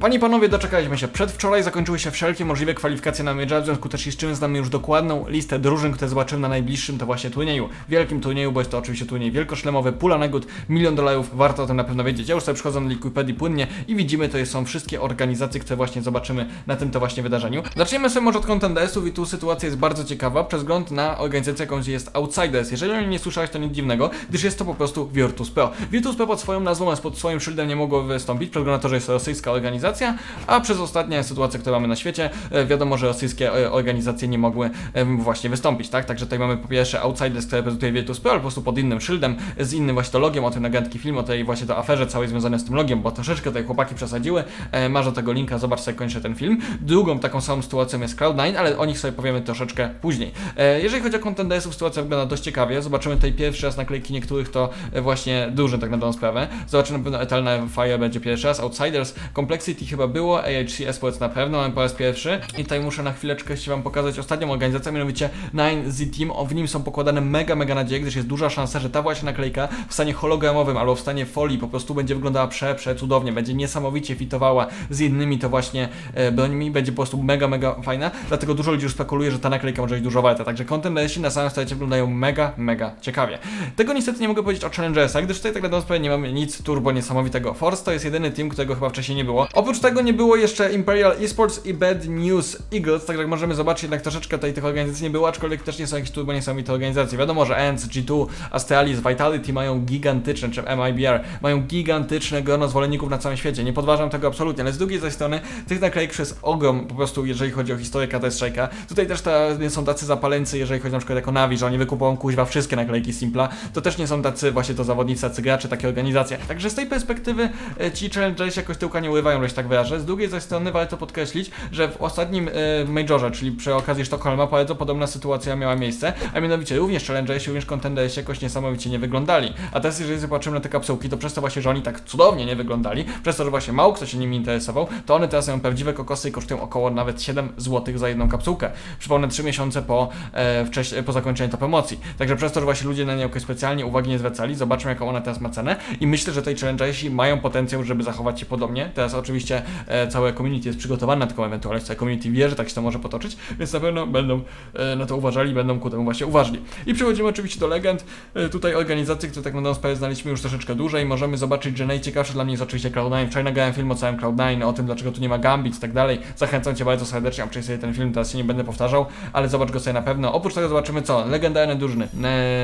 Panie i panowie, doczekaliśmy się. Przedwczoraj zakończyły się wszelkie możliwe kwalifikacje na Major, w związku też z czym znamy już dokładną listę drużyn, które zobaczymy na najbliższym to właśnie turnieju. Wielkim turnieju, bo jest to oczywiście turniej wielkoszlemowy, pula nagród, milion dolarów, warto o tym na pewno wiedzieć. Ja już sobie przychodzę na Wikipedii płynnie i widzimy, to są wszystkie organizacje, które właśnie zobaczymy na tym to właśnie wydarzeniu. Zaczniemy sobie może od Contendersów i tu sytuacja jest bardzo ciekawa, przez wzgląd na organizację, jaką jest Outsiders. Jeżeli o niej nie słyszałeś, to nic dziwnego, gdyż jest to po prostu Virtus Pro. Virtus Pro pod swoją nazwą, pod swoim szyldem nie mogło wystąpić, przez względu na to, że jest rosyjska organizacja, a przez ostatnie sytuacje, które mamy na świecie, e, wiadomo, że rosyjskie e, organizacje nie mogły właśnie wystąpić, tak? Także tutaj mamy po pierwsze Outsiders, które prezentuje Virtus Pro, po prostu pod innym szyldem, z innym właśnie to logiem, o tym nagrętki film, o tej właśnie to aferze całej związanej z tym logiem, bo troszeczkę tutaj chłopaki przesadziły. E, masz do tego linka, zobacz sobie kończę ten film. Drugą taką samą sytuacją jest Cloud9, ale o nich sobie powiemy troszeczkę później. Jeżeli chodzi o contendersów, sytuacja wygląda dość ciekawie. Zobaczymy tutaj pierwszy raz naklejki niektórych to właśnie duży tak na dobrą sprawę. Zobaczymy na pewno Eternal Fire będzie pierwszy raz, Outsiders, Complexity chyba było, AHC Esports na pewno, mamy po raz pierwszy. I tutaj muszę na chwileczkę chcieć wam pokazać ostatnią organizację, mianowicie 9Z Team. O, w nim są pokładane mega, mega nadzieje, gdyż jest duża szansa, że ta właśnie naklejka w stanie hologramowym albo w stanie folii po prostu będzie wyglądała prze, prze cudownie, będzie niesamowicie fitowała z innymi to właśnie e, brońmi, będzie po prostu mega, mega fajna, dlatego dużo ludzi już spekuluje, że ta naklejka może być dużo warta, także contendersi na samym starcie wyglądają mega, mega ciekawie. Tego niestety nie mogę powiedzieć o Challengersach, gdyż tutaj tak na dobrą sprawę nie mamy nic turbo niesamowitego. Force to jest jedyny team, którego chyba wcześniej nie było. Oprócz tego nie było jeszcze Imperial Esports i Bad News Eagles, także jak możemy zobaczyć, jednak troszeczkę tutaj tych organizacji nie było, aczkolwiek też nie są jakieś turbo niesamowite organizacje. Wiadomo, że ENC, G2, Astralis, Vitality mają gigantyczne, czy MIBR, mają gigantyczne grono zwolenników na całym świecie. Nie podważam tego absolutnie, ale z drugiej zaś strony tych naklejek przez ogrom po prostu, jeżeli chodzi o historię Strike'a. Tutaj też ta, nie są tacy zapaleńcy, jeżeli chodzi na przykład jako Navi, że oni wykupują kuźwa wszystkie naklejki Simpla, to też nie są tacy właśnie to zawodnicy, tacy gracze, takie organizacje. Także z tej perspektywy e, ci challengersi jakoś tyłka nie urywają, że się tak wyrażę. Z drugiej zaś strony warto podkreślić, że w ostatnim e, majorze, czyli przy okazji Sztokholma, bardzo podobna sytuacja miała miejsce, a mianowicie również challengersi, również contendersi jakoś niesamowicie nie wyglądali. A teraz jeżeli zobaczymy na te kapsułki, to przez to właśnie, że oni tak cudownie nie wyglądali, przez to, że właśnie mało kto się nimi interesował, to one teraz mają prawdziwe kokosy i kosztują około nawet 7 zł za jedną kapsułkę. Przypomnę 3 miesiące po, e, wcześ- po zakończeniu tej promocji. Także przez to, że właśnie ludzie na nie jakoś specjalnie uwagi nie zwracali, zobaczmy jaką ona teraz ma cenę i myślę, że tej challengersi mają potencjał, żeby zachować się podobnie. Teraz oczywiście e, całe community jest przygotowane na taką ewentualność, całe community wie, że tak się to może potoczyć, więc na pewno będą e, na to uważali, będą ku temu właśnie uważni. I przechodzimy oczywiście do legend. E, tutaj organizacji, które tak na dobrą znaliśmy już troszeczkę dłużej. Możemy zobaczyć, że najciekawsze dla mnie jest oczywiście Cloud9. Wczoraj nagrałem film o całym Cloud9, o tym dlaczego tu nie ma Gambit i tak dalej. Zachęcam Cię bardzo serdecznie, obczaj sobie ten film, teraz się nie będę powtarzał, ale zobacz go sobie na pewno. Oprócz tego zobaczymy co? Legendarne drużyny.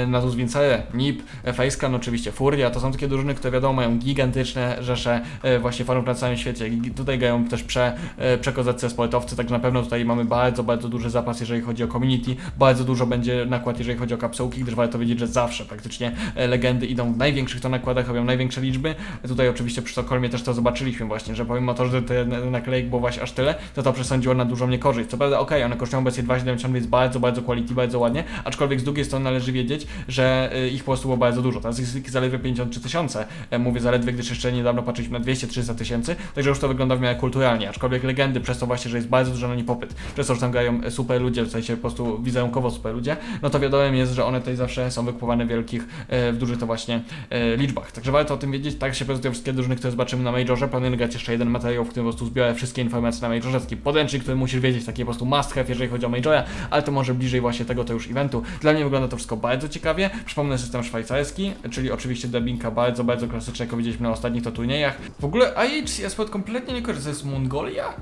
Nazus Vincere, NIP, Faceclan oczywiście, Furia. To są takie drużyny, które wiadomo mają gigantyczne rzesze właśnie fanów na całym świecie. Tutaj grają też prze, e, przekozaccy sportowcy, także na pewno tutaj mamy bardzo, bardzo duży zapas, jeżeli chodzi o community. Bardzo dużo będzie nakład, jeżeli chodzi o kapsułki, gdyż warto wiedzieć, że zawsze praktycznie e, legendy idą w największych to nakładach, robią największe liczby. Tutaj oczywiście przy Sztokholmie też to zobaczyliśmy właśnie, że pomimo to, że te naklejek było właśnie aż tyle, to to przesądziło na dużą niekorzyść. Co prawda, okej, one kosztują obecnie 2,70, więc bardzo, bardzo quality, bardzo ładnie, aczkolwiek z drugiej strony należy wiedzieć, że e, ich po prostu było bardzo dużo. Teraz jest zaledwie 53 tysiące, mówię zaledwie, gdyż jeszcze niedawno patrzyliśmy na 200-300 tysięcy, także już to wygląda w miarę kulturalnie, aczkolwiek legendy przez to właśnie, że jest bardzo dużo na nie popyt, przez to, że tam grają super ludzie, w sensie po prostu wizerunkowo super ludzie, no to wiadomo jest, że one tutaj zawsze są wykupowane w wielkich, e, w dużych to właśnie e, liczbach. Także warto o tym wiedzieć, tak się prezentują wszystkie drużyny, które zobaczymy na Majorze. Planuję nagrać jeszcze jeden materiał, w którym po prostu zbiorę wszystkie informacje na Majorze, taki podręcznik, który musisz wiedzieć, taki po prostu must have, jeżeli chodzi o Majora, ale to może bliżej właśnie tego to już eventu. Dla mnie wygląda to wszystko bardzo ciekawie. Przypomnę system szwajcarski, czyli oczywiście dubbinga bardzo, bardzo klasyczny, jak widzieliśmy na ostatnich to turniejach. W ogóle IHC Esport kompletnie nie kojarzy, to jest Mongolia?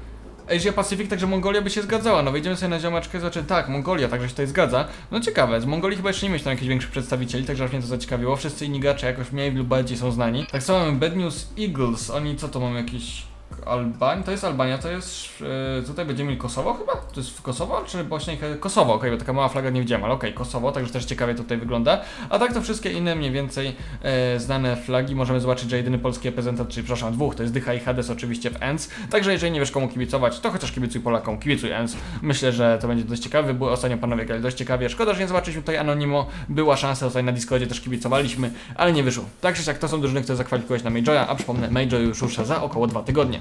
Asia Pacific, także Mongolia by się zgadzała. No wejdziemy sobie na ziomeczkę i zobaczymy, tak, Mongolia, także się tutaj zgadza. No ciekawe, z Mongolii chyba jeszcze nie mieć tam jakichś większych przedstawicieli, także mnie to zaciekawiło. Wszyscy inni gracze jakoś mniej lub bardziej są znani. Tak samo mamy Bad News Eagles, oni co to mamy jakiś... Albania, to jest Albania, to jest. Yy, tutaj będziemy mieli Kosowo chyba? To jest Kosowo czy Bośnia i Kosowo, okej, bo taka mała flaga nie widziałem, ale okej, Kosowo, także też ciekawie tutaj wygląda. A tak to wszystkie inne mniej więcej e, znane flagi możemy zobaczyć, że jedyny polski reprezentant, czyli przepraszam, dwóch, to jest Dycha i Hades oczywiście w ENS. Także jeżeli nie wiesz komu kibicować, to chociaż kibicuj Polakom, kibicuj ENS. Myślę, że to będzie dość ciekawe, bo ostatnio panowie grali dość ciekawie. Szkoda, że nie zobaczyliśmy tutaj Anonimo, była szansa, tutaj na Discordzie też kibicowaliśmy, ale nie wyszło. Tak czy siak to są drużyny, które zakwalifikować na Majora, a przypomnę, Major już rusza za około dwa tygodnie.